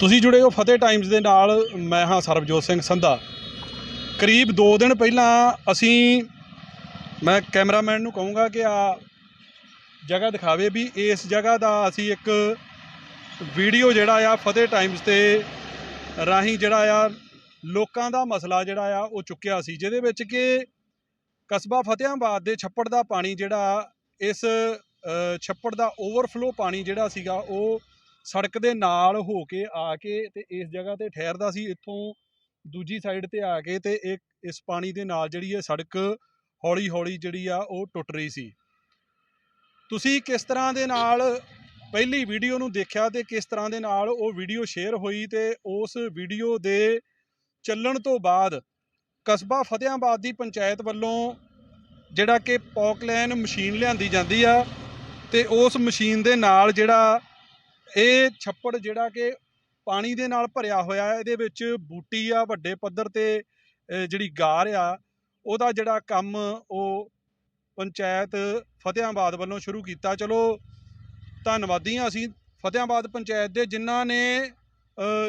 ਤੁਸੀਂ ਜੁੜੇ ਹੋ ਫਤਿਹ ਟਾਈਮਜ਼ ਦੇ ਨਾਲ, ਮੈਂ ਹਾਂ ਸਰਬਜੋਤ ਸਿੰਘ ਸੰਧਾ। ਕਰੀਬ 2 ਦਿਨ ਪਹਿਲਾਂ ਅਸੀਂ, ਮੈਂ ਕੈਮਰਾਮੈਨ ਨੂੰ ਕਹੂੰਗਾ ਕਿ ਆ ਜਗ੍ਹਾ ਦਿਖਾਵੇ ਵੀ ਇਸ ਜਗ੍ਹਾ ਦਾ ਅਸੀਂ ਇੱਕ ਵੀਡੀਓ ਜਿਹੜਾ ਆ ਫਤਿਹ ਟਾਈਮਜ਼ ਤੇ ਰਾਹੀਂ ਜਿਹੜਾ ਆ ਲੋਕਾਂ ਦਾ ਮਸਲਾ ਜਿਹੜਾ ਆ ਉਹ ਚੁੱਕਿਆ ਸੀ, ਜਿਹਦੇ ਵਿੱਚ ਕਿ ਕਸਬਾ ਫਤਿਆਬਾਦ ਦੇ ਛੱਪੜ ਦਾ ਪਾਣੀ ਜਿਹੜਾ ਇਸ ਛੱਪੜ ਦਾ ਓਵਰਫਲੋ ਪਾਣੀ ਜਿਹੜਾ ਸੀਗਾ ਉਹ ਸੜਕ ਦੇ ਨਾਲ ਹੋ ਕੇ ਆ ਕੇ ਤੇ ਇਸ ਜਗ੍ਹਾ ਤੇ ਠਹਿਰਦਾ ਸੀ, ਇੱਥੋਂ ਦੂਜੀ ਸਾਈਡ ਤੇ ਆ ਕੇ ਤੇ ਇਹ ਇਸ ਪਾਣੀ ਦੇ ਨਾਲ ਜਿਹੜੀ ਇਹ ਸੜਕ ਹੌਲੀ ਹੌਲੀ ਜਿਹੜੀ ਆ ਉਹ ਟੁੱਟ ਰਹੀ ਸੀ। ਤੁਸੀਂ ਕਿਸ ਤਰ੍ਹਾਂ ਦੇ ਨਾਲ ਪਹਿਲੀ ਵੀਡੀਓ ਨੂੰ ਦੇਖਿਆ ਤੇ ਕਿਸ ਤਰ੍ਹਾਂ ਦੇ ਨਾਲ ਉਹ ਵੀਡੀਓ ਸ਼ੇਅਰ ਹੋਈ ਤੇ ਉਸ ਵੀਡੀਓ ਦੇ ਚੱਲਣ ਤੋਂ ਬਾਅਦ ਕਸਬਾ ਫਤਿਆਬਾਦ ਦੀ ਪੰਚਾਇਤ ਵੱਲੋਂ ਜਿਹੜਾ ਕਿ ਪੌਕਲੈਨ ਮਸ਼ੀਨ ਲਿਆਂਦੀ ਜਾਂਦੀ ਆ ਤੇ ਉਸ ਮਸ਼ੀਨ ਦੇ ਨਾਲ ਜਿਹੜਾ ਇਹ ਛੱਪੜ ਜਿਹੜਾ ਕਿ ਪਾਣੀ ਦੇ ਨਾਲ ਭਰਿਆ ਹੋਇਆ ਹੈ, ਇਹਦੇ ਵਿੱਚ ਬੂਟੀ ਆ, ਵੱਡੇ ਪੱਧਰ ਤੇ ਜਿਹੜੀ ਗਾਰ ਆ, ਉਹਦਾ ਜਿਹੜਾ ਕੰਮ ਉਹ ਪੰਚਾਇਤ ਫਤਿਆਬਾਦ ਵੱਲੋਂ ਸ਼ੁਰੂ ਕੀਤਾ। ਚਲੋ ਧੰਨਵਾਦੀ ਹਾਂ ਅਸੀਂ ਫਤਿਆਬਾਦ ਪੰਚਾਇਤ ਦੇ, ਜਿਨ੍ਹਾਂ ਨੇ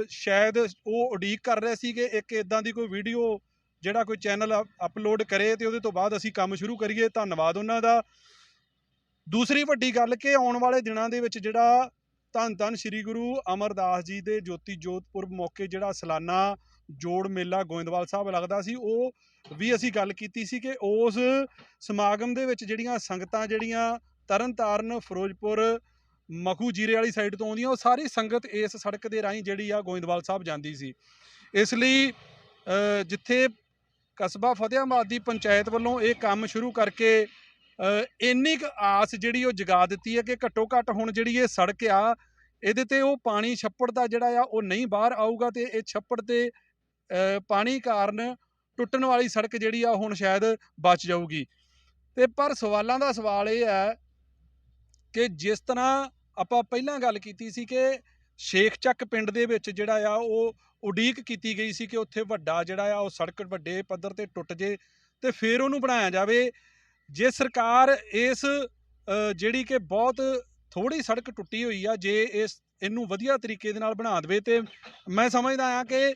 ਸ਼ਾਇਦ ਉਹ ਉਡੀਕ ਕਰ ਰਹੇ ਸੀ ਕਿ ਇੱਕ ਇਦਾਂ ਦੀ ਕੋਈ ਵੀਡੀਓ ਜਿਹੜਾ ਕੋਈ ਚੈਨਲ ਅਪਲੋਡ ਕਰੇ ਤੇ ਉਹਦੇ ਤੋਂ ਬਾਅਦ ਅਸੀਂ ਕੰਮ ਸ਼ੁਰੂ ਕਰੀਏ। ਧੰਨਵਾਦ ਉਹਨਾਂ ਦਾ। ਦੂਸਰੀ ਵੱਡੀ ਗੱਲ ਕਿ ਆਉਣ ਵਾਲੇ ਦਿਨਾਂ ਦੇ ਵਿੱਚ ਜਿਹੜਾ ਧੰਨ ਧੰਨ ਸ੍ਰੀ ਗੁਰੂ ਅਮਰਦਾਸ ਜੀ ਦੇ ਜੋਤੀ ਜੋਤ ਪੁਰਬ ਮੌਕੇ ਜਿਹੜਾ ਸਾਲਾਨਾ ਜੋੜ ਮੇਲਾ ਗੋਇੰਦਵਾਲ ਸਾਹਿਬ ਲੱਗਦਾ ਸੀ, ਉਹ ਵੀ ਅਸੀਂ ਗੱਲ ਕੀਤੀ ਸੀ ਕਿ ਉਸ ਸਮਾਗਮ ਦੇ ਵਿੱਚ ਜਿਹੜੀਆਂ ਸੰਗਤਾਂ ਜਿਹੜੀਆਂ ਤਰਨਤਾਰਨ, ਫਿਰੋਜ਼ਪੁਰ, ਮਖੂ ਜੀਰੇ ਵਾਲੀ ਸਾਈਡ ਤੋਂ ਆਉਂਦੀਆਂ, ਉਹ ਸਾਰੀ ਸੰਗਤ ਇਸ ਸੜਕ ਦੇ ਰਾਹੀਂ ਜਿਹੜੀ ਆ ਗੋਇੰਦਵਾਲ ਸਾਹਿਬ ਜਾਂਦੀ ਸੀ। ਇਸ ਲਈ ਜਿੱਥੇ ਕਸਬਾ ਫਤਿਆਬਾਦ ਦੀ ਪੰਚਾਇਤ ਵੱਲੋਂ ਇਹ ਕੰਮ ਸ਼ੁਰੂ ਕਰਕੇ ਇੰਨੀ ਕੁ ਆਸ ਜਿਹੜੀ ਉਹ ਜਗਾ ਦਿੱਤੀ ਹੈ ਕਿ ਘੱਟੋ ਘੱਟ ਹੁਣ ਜਿਹੜੀ ਇਹ ਸੜਕ ਆ, ਇਹਦੇ ਤੇ ਉਹ ਪਾਣੀ ਛੱਪੜ ਦਾ ਜਿਹੜਾ ਆ, ਉਹ ਨਹੀਂ ਬਾਹਰ ਆਊਗਾ ਤੇ ਇਹ ਛੱਪੜ ਤੇ ਪਾਣੀ ਕਾਰਨ ਟੁੱਟਣ ਵਾਲੀ ਸੜਕ ਜਿਹੜੀ ਆ ਹੁਣ ਸ਼ਾਇਦ ਬਚ ਜਾਊਗੀ। ਤੇ ਪਰ ਸਵਾਲਾਂ ਦਾ ਸਵਾਲ ਇਹ ਹੈ ਕਿ ਜਿਸ ਤਰ੍ਹਾਂ ਆਪਾਂ ਪਹਿਲਾਂ ਗੱਲ ਕੀਤੀ ਸੀ ਕਿ ਸ਼ੇਖ ਚੱਕ ਪਿੰਡ ਦੇ ਵਿੱਚ ਜਿਹੜਾ ਆ, ਉਹ ਉਡੀਕ ਕੀਤੀ ਗਈ ਸੀ ਕਿ ਉੱਥੇ ਵੱਡਾ ਜਿਹੜਾ ਆ, ਉਹ ਸੜਕ ਵੱਡੇ ਪੱਧਰ ਤੇ ਟੁੱਟ ਜੇ ਤੇ ਫਿਰ ਉਹਨੂੰ ਬਣਾਇਆ ਜਾਵੇ। ਜੇ ਸਰਕਾਰ ਇਸ ਜਿਹੜੀ ਕਿ ਬਹੁਤ ਥੋੜੀ ਸੜਕ ਟੁੱਟੀ ਹੋਈ ਆ, ਜੇ ਇਸ, ਇਹਨੂੰ ਵਧੀਆ ਤਰੀਕੇ ਦੇ ਨਾਲ ਬਣਾ ਦੇਵੇ ਤੇ ਮੈਂ ਸਮਝਦਾ ਆ ਕਿ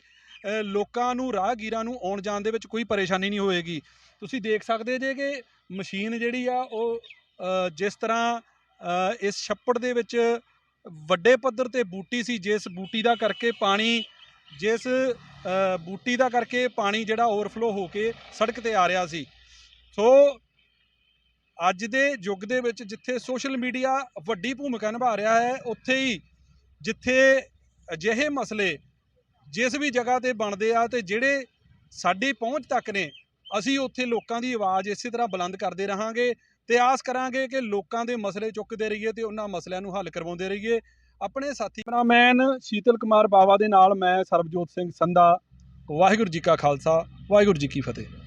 ਲੋਕਾਂ ਨੂੰ, ਰਾਹਗੀਰਾਂ ਨੂੰ ਆਉਣ ਜਾਣ ਦੇ ਵਿੱਚ ਕੋਈ ਪਰੇਸ਼ਾਨੀ ਨਹੀਂ ਹੋਏਗੀ। ਤੁਸੀਂ ਦੇਖ ਸਕਦੇ ਜੇ ਕਿ ਮਸ਼ੀਨ ਜਿਹੜੀ ਆ, ਉਹ ਜਿਸ ਤਰ੍ਹਾਂ ਇਸ ਛੱਪੜ ਦੇ ਵਿੱਚ ਵੱਡੇ ਪੱਧਰ ਤੇ ਬੂਟੀ ਸੀ, ਜਿਸ ਬੂਟੀ ਦਾ ਕਰਕੇ ਪਾਣੀ, ਜਿਸ ਬੂਟੀ ਦਾ ਕਰਕੇ ਪਾਣੀ ਜਿਹੜਾ ਓਵਰਫਲੋ ਹੋ ਕੇ ਸੜਕ ਤੇ ਆ ਰਿਹਾ ਸੀ। ਸੋ ਅੱਜ ਦੇ ਯੁੱਗ ਦੇ ਵਿੱਚ ਜਿੱਥੇ ਸੋਸ਼ਲ ਮੀਡੀਆ ਵੱਡੀ ਭੂਮਿਕਾ ਨਿਭਾ ਰਿਹਾ ਹੈ, ਉੱਥੇ ਹੀ ਜਿੱਥੇ ਅਜਿਹੇ ਮਸਲੇ ਜਿਸ ਵੀ ਜਗ੍ਹਾ ਤੇ ਬਣਦੇ ਆ ਤੇ ਜਿਹੜੇ ਸਾਡੀ ਪਹੁੰਚ ਤੱਕ ਨੇ, ਅਸੀਂ ਉੱਥੇ ਲੋਕਾਂ ਦੀ ਆਵਾਜ਼ ਇਸੇ ਤਰ੍ਹਾਂ ਬੁਲੰਦ ਕਰਦੇ ਰਹਾਂਗੇ ਤੇ ਆਸ ਕਰਾਂਗੇ ਕਿ ਲੋਕਾਂ ਦੇ ਮਸਲੇ ਚੁੱਕਦੇ ਰਹੀਏ ਤੇ ਉਹਨਾਂ ਮਸਲਿਆਂ ਨੂੰ ਹੱਲ ਕਰਵਾਉਂਦੇ ਰਹੀਏ। ਆਪਣੇ ਸਾਥੀ ਕੈਮਰਾਮੈਨ ਸ਼ੀਤਲ ਕੁਮਾਰ ਬਾਵਾ ਦੇ ਨਾਲ ਮੈਂ ਸਰਬਜੋਤ ਸਿੰਘ ਸੰਧਾ, ਵਾਹਿਗੁਰੂ ਜੀ ਕਾ ਖਾਲਸਾ, ਵਾਹਿਗੁਰੂ ਜੀ ਕੀ ਫਤਿਹ।